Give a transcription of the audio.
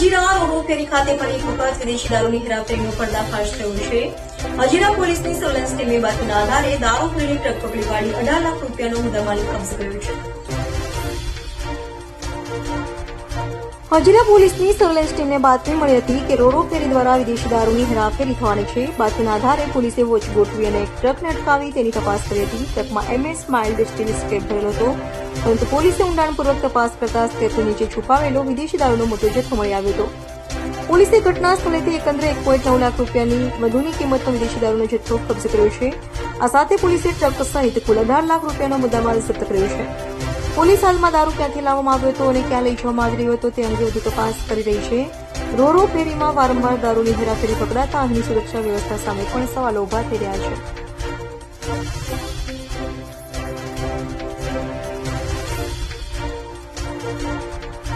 હજીરા રોડો ફેરી ખાતે ફરી વખત વિદેશી દારૂની હેરાફેરીનો પર્દાફાશ થયો છે. હજીરા પોલીસની સર્વેલન્સ ટીમે બાતમીના આધારે દારૂ પીણી ટ્રક પકડી પાડી અઢાર લાખ રૂપિયાનો મુદ્દામાલ કબજે કર્યો છે. હજીરા પોલીસની સર્વેલન્સ ટીમને બાતમી મળી હતી કે રોરો ફેરી દ્વારા વિદેશી દારૂની હેરાફેરી થવાની છે. બાતમીના આધારે પોલીસે વોચ ગોઠવી અને એક ટ્રકને અટકાવી તેની તપાસ કરી હતી. ટ્રકમાં એમએસ સ્માઇલ સ્ટીલ સ્કેપ ભરેલો હતો. પરંતુ પોલીસે ઊંડાણપૂર્વક તપાસ કરતા સ્કેપની નીચે છુપાવેલો વિદેશી દારૂનો મોટો જથ્થો મળી આવ્યો હતો. પોલીસે ઘટના સ્થળેથી એકંદરે એક પોઈન્ટ નવ લાખ રૂપિયાની વધુની કિંમતનો વિદેશી દારૂનો જથ્થો કબજે કર્યો છે. આ સાથે પોલીસે ટ્રક સહિત કુલ અઢાર લાખ રૂપિયાનો મુદ્દામાલ જપ્ત કર્યો છે. પોલીસ હાલમાં દારૂ ક્યાંથી લાવવામાં આવ્યો હતો અને ક્યાં લઈ જવામાં આવી રહ્યો હતો તે અંગે વધુ તપાસ કરી રહી છે. રોરો ફેરીમાં વારંવાર દારૂની હેરાફેરી પકડાતા અહીંની સુરક્ષા વ્યવસ્થા સામે પણ સવાલો ઊભા થઈ રહ્યા છે.